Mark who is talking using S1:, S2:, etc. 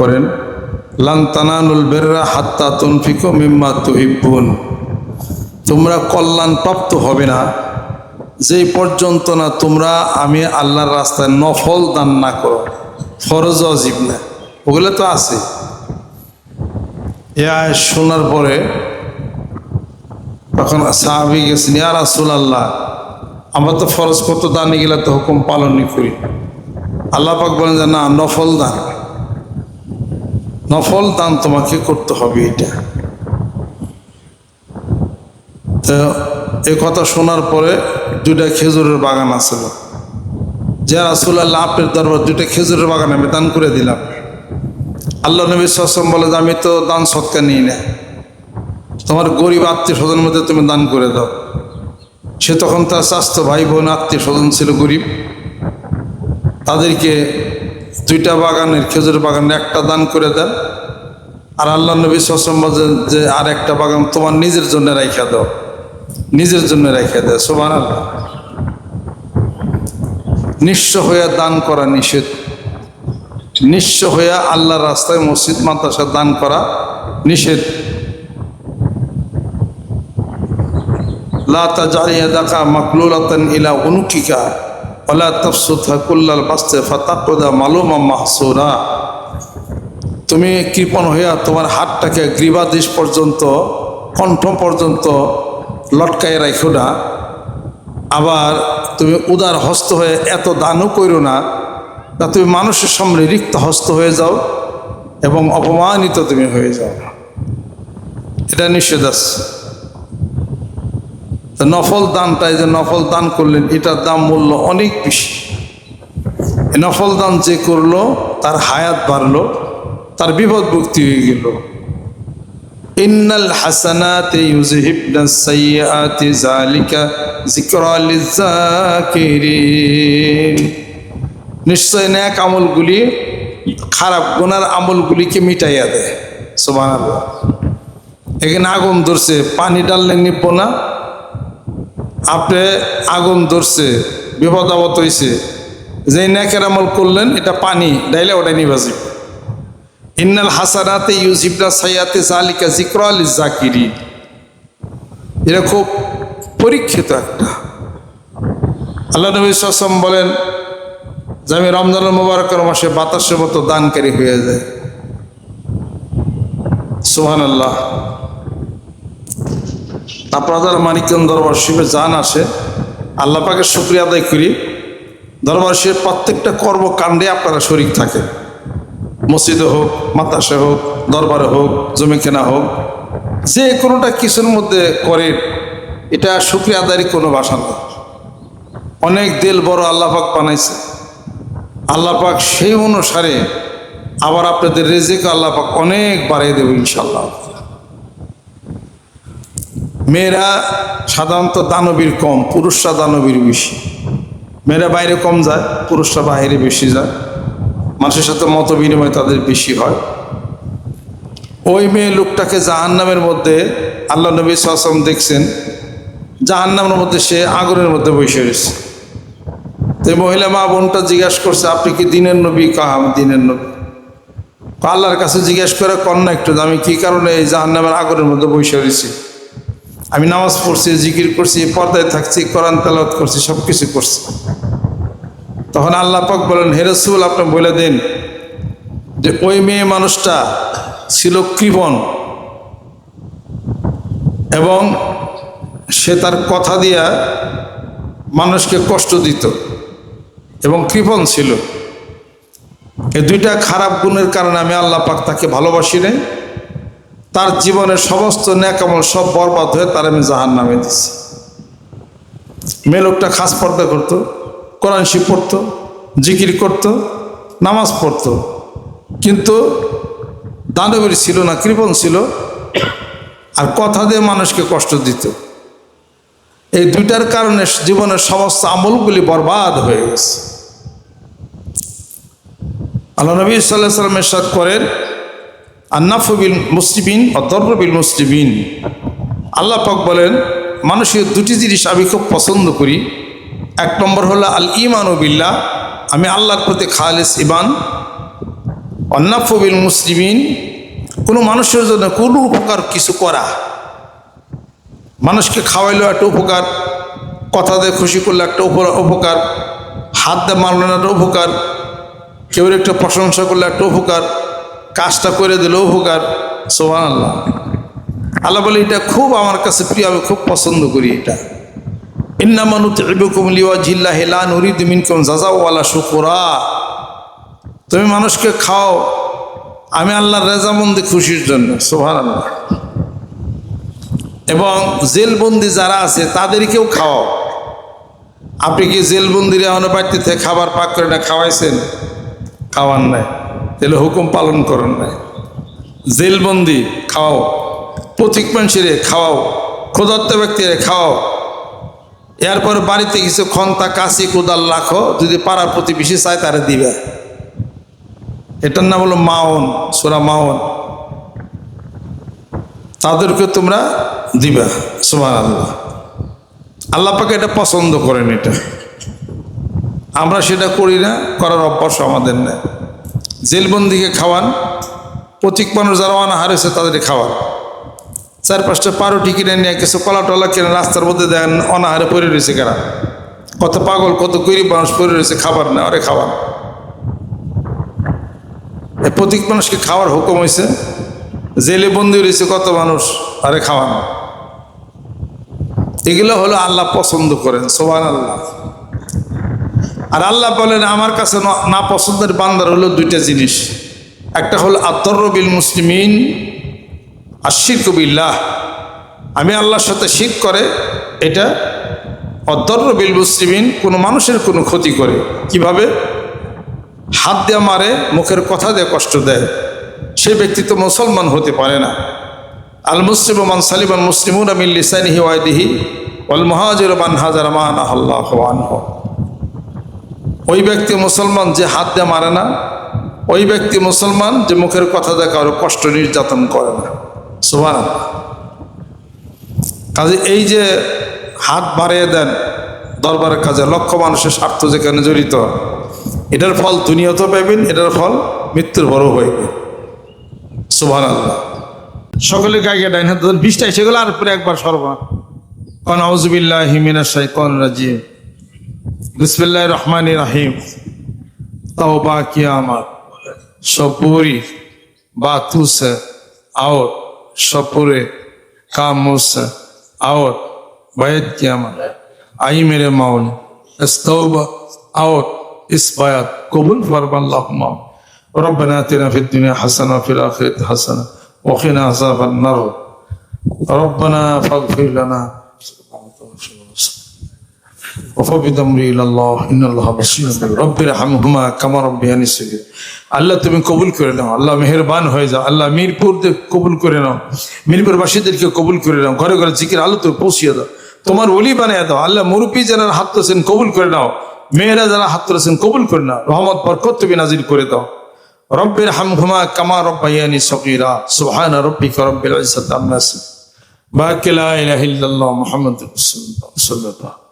S1: করেন। লান বেররা হাত্তা তুনফিকু মিম্মা তুহিব্বুন। তোমরা কল্যাণ প্রাপ্ত হবে না। যেই পর্যন্ত না তোমরা আমি আল্লাহর রাস্তায় নফল দান না করো, ফরজ অজীব না। ওগুলো তো আছে। এ শোনার পরে তখন সাহাবি গেছেন, ইয়া রাসুল আল্লাহ আমরা তো ফরজ কত দানে গেলে তো হুকুম পালনই করি। আল্লাহ পাক বলেন যে, না, নফল দান। নফল দান তোমাকে করতে হবে এটা। তো এই কথা শোনার পরে দুইটা খেজুরের বাগান আছিল যে রাসুল্লাহ আপনার দরবার দুইটা খেজুরের বাগান আমি দান করে দিলাম। আল্লাহ নবী সাসম বলে যে, আমি তো দান সৎকার নিই না। তোমার গরিব আত্মীয় স্বজনের মধ্যে তুমি দান করে দাও। সে তখন তার স্বাস্থ্য ভাই বোন আত্মীয় স্বজন ছিল গরিব। তাদেরকে দুইটা বাগানের খেজুর বাগানের একটা দান করে দেন। আর আল্লাহ নবী সসম যে, আর একটা বাগান তোমার নিজের জন্য রেখে দাও। নিজের জন্য রেখে দেয় সোমান আল্লাহ নিঃস্ব হইয়া দান করা নিষেধ। নিঃস্ব হইয়া আল্লাহর রাস্তায় মসজিদ, মাদ্রাসা দান করা নিষেধ। লা তাজারিয়া দেখা মাকলুলাতান ইলা উনুকিকা। তুমি কৃপণ হইয়া তোমার হাতটাকে গ্রীবাদেশ পর্যন্ত, কণ্ঠ পর্যন্ত লটকায় রাখো না। আবার তুমি উদার হস্ত হয়ে এত দানও করো না, তা তুমি মানুষের সামনে রিক্ত হস্ত হয়ে যাও এবং অপমানিত তুমি হয়ে যাও। এটা নিষেধ আছে নফল দানটাই যে নফল দান করলেন, এটার দাম মূল্য অনেক বেশি। নফল দান যে করল, তার হায়াত বাড়লো, তার বিপদ মুক্তি হয়ে গেল। ইন্নাল হাসানাতে ইউজহিবনা সাইয়্যাতি যালিকা যিকরা লিযাকিরিন নিশ্চয় ন্যাক আমলগুলি, খারাপ গুনার আমলগুলিকে মিটাইয়া দেয়। সুবহানাল্লাহ। এখানে আগুন ধরছে, পানি ডাললে নিব না আপনি আগুন ধরছে, বিপদ আপদ হয়েছে যে ন্যাকের আমল করলেন, এটা পানি, ডাইলে ওটা নিবাজি ইন্নাল হাসানাতে ইউজিবনা সাইয়াতে জালিকা জিক্র আল জাকিরি এটা খুব পরীক্ষিত একটা। আল্লাহ নবী সাসম বলেন যে আমি রমজানুল মুবারকের মাসে বাতাসের মতো দানকারী হয়ে যায়। সুহান আল্লাহ আপনারা যারা মানিকগঞ্জ দরবার শিবে যান আসে, আল্লাহ পাকে শুক্রিয়া আদায় করি। দরবার শিবের প্রত্যেকটা কর্মকাণ্ডে আপনারা শরিক থাকেন। মসজিদে হোক মাতাসে হোক, দরবারে হোক জমি কেনা হোক, যে কোনোটা কিছুর মধ্যে করে, এটা শুক্রিয়া আদায়ের কোনো ভাষা নয় অনেক দিল বড় আল্লাপাক বানাইছে। আল্লাপাক সেই অনুসারে আবার আপনাদের রেজেকে আল্লাপাক অনেক বাড়িয়ে দেবে ইনশাল্লাহ মেয়েরা সাধারণত দানবীর কম, পুরুষরা দানবীর বেশি। মেয়েরা বাইরে কম যায়, পুরুষরা বাইরে বেশি যায়। মানুষের সাথে মত বিনিময় তাদের বেশি হয়। ওই মেয়ে লোকটাকে জাহান্নামের মধ্যে আল্লাহ নবী সাসম দেখছেন, জাহান্নামের মধ্যে সে আগুনের মধ্যে বসে রয়েছে। তো মহিলা মা বোনটা জিজ্ঞাসা করছে, আপনি কি দিনের নবী? কাহা আমি দিনের নবী। আল্লাহর কাছে জিজ্ঞেস করে, কন্যা একটু, আমি কি কারণে এই জাহান্নামের আগুনের মধ্যে বসে রয়েছি? আমি নামাজ পড়ছি, জিকির করছি, পর্দায় থাকছি, কোরআন তালাত করছি সব কিছু করছি। তখন আল্লাহ পাক বলেন হেরসুল আপনি বলে দিন যে ওই মেয়ে মানুষটা ছিল কৃপণ এবং সে তার কথা দিয়া মানুষকে কষ্ট দিত এবং কৃপণ ছিল। এই দুইটা খারাপ গুণের কারণে আমি আল্লাহ পাক তাকে ভালোবাসি নাই। তার জীবনের সমস্ত ন্যাকামল সব বরবাদ হয়ে তার আমি জাহান নামে দিছি। মেয়ে লোকটা খাস পর্দা করতো, কোরআন শিব পড়তো, জিকির করত, নামাজ পড়তো। কিন্তু দানবীর ছিল না, কৃপণ ছিল। আর কথা দিয়ে মানুষকে কষ্ট দিত। এই দুইটার কারণে জীবনের সমস্ত আমলগুলি বরবাদ হয়ে গেছে। আল্লাহ নবী সাল্লাহ সাল্লাম এরশাদ করেন আন্নাফবিল মুসলিমিন অদর্রবিল মুসলিমিন। আল্লাহ পাক বলেন, মানুষের দুটি জিনিস আমি খুব পছন্দ করি। এক নম্বর হলো আল ইমান বিল্লাহ, আমি আল্লাহর প্রতি খালিস ইমান অন্নাফবিল মুসলিমিন, কোনো মানুষের জন্য কোনো উপকার কিছু করা। মানুষকে খাওয়াইলো একটা উপকার, কথা দিয়ে খুশি করলে একটা উপ- উপকার, হাত দিয়ে মারলো না একটা উপকার, কেউ একটা প্রশংসা করলে একটা উপকার কাজটা করে দিল উপকার। সোহান আল্লাহ আল্লাহ বলে, এটা খুব আমার কাছে প্রিয়, আমি খুব পছন্দ করি এটা। শুকুরা। তুমি মানুষকে খাও, আমি আল্লাহর রেজামন্দি খুশির জন্য সোহান আল্লাহ এবং জেলবন্দি যারা আছে, তাদেরকেও খাওয়াও। আপনি কি জেলবন্দির বাড়িতে খাবার পাক করে না খাওয়াইছেন? খাওয়ান নাই। তাহলে হুকুম পালন করেন নাই। জেলবন্দি খাওয়াও পথিক মানুষেরে খাওয়াও, ক্ষুধার্ত ব্যক্তিরে খাওয়াও। এরপর বাড়িতে কিছু খন্তা, কাশি, কোদাল রাখো, যদি পাড়া প্রতিবেশী চায় তারা দিবে। এটার নাম হলো মাওন, সোরা মাওন। তাদেরকে তোমরা দিবা সুমান আল্লাহ আল্লাহ পাকে এটা পছন্দ করেন এটা। আমরা সেটা করি না, করার অভ্যাস আমাদের নেই। জেলবন্দিকে খাওয়ান প্রতীক মানুষ যারা অনাহার হয়েছে তাদের খাওয়ান। চার পাঁচটা পারোটি কিনে নিয়ে কিছু কলা টলা কিনে রাস্তার মধ্যে দেন অনাহারে পড়ে রয়েছে কারা কত পাগল, কত গরিব মানুষ পড়ে রয়েছে, খাবার না আরে খাওয়ান। প্রতীক মানুষকে খাওয়ার হুকুম হয়েছে জেলে বন্দি রয়েছে কত মানুষ, আরে খাওয়ান। এগুলো হলো আল্লাহ পছন্দ করেন সোহান আল্লাহ আর আল্লাহ বলেন, আমার কাছে ন- পছন্দের বান্দার হলো দুইটা জিনিস। একটা হলো আত্মরবিল মুসলিমিন আর শিরকবিল্লাহ আমি আল্লাহর সাথে শিখ করে, এটা অদ্দর্রবিল মুসলিমিন, কোনো মানুষের কোনো ক্ষতি করে। কীভাবে? হাত দিয়ে মারে, মুখের কথা দিয়ে কষ্ট দেয়। সে ব্যক্তি তো মুসলমান হতে পারে না। আল মুসলিম মান সালিমান মুসলিমুন আমিল লিসানিহি ওয়াইদিহি ওয়াল মুহাজির মান হাজার মান আল্লাহ আনহু। ওই ব্যক্তি মুসলমান যে হাত দিয়ে মারে না, ওই ব্যক্তি মুসলমান যে মুখের কথা দিয়ে কারও কষ্ট নির্যাতন করে না। সুবান কাজে এই যে হাত বাড়িয়ে দেন দরবারের কাজে লক্ষ মানুষের স্বার্থ যেখানে জড়িত, এটার ফল দুনিয়াতেও পাইবেন, এটার ফল মৃত্যুর বড় হইবে। সুবান আল্লাহ সকলে গাইগে ডাইন হাত বিশটা, সেগুলো আর পরে একবার সর্বা কন আউজুবিল্লাহ হিমিনা শাইতান রাজিম। بسم الله الرحمن الرحيم توبہ کیا مات سب پوری باتو سے اور سب پورے کاموں سے اور بیعت کیا مات آئی میرے ماں اس توبہ اور اس بیعت قبول فرما اللہم ربنا تینا فی الدنیا حسنا فی الاخرت حسنا وخینا عذاب النر ربنا فاغفر لنا سبحانه وتعالى আল্লাহ তুমি কবুল করে নাও। আল্লাহ মেহেরবান হয়ে যাও। আল্লাহ মিরপুর কবুল করে নাও। কবুল করে নাও। ঘরে ঘরে জিকির আলো তো পৌঁছিয়ে দাও। তোমার ওলি বানিয়ে দাও। আল্লাহ মুরব্বী যারা হাত তোলেছেন কবুল করে নাও। মেয়েরা যারা হাত তোলেছেন কবুল করে নাও। রহমত, বরকত তুমি নাজির করে দাও। রব্বের হামহুমা কামা রব্বাইয়ানি সগীরা। সুবহানা রব্বিকা রব্বিল ইজ্জাতি আম্মা ইয়াসিফুন। বাকি লা ইলাহা ইল্লাল্লাহ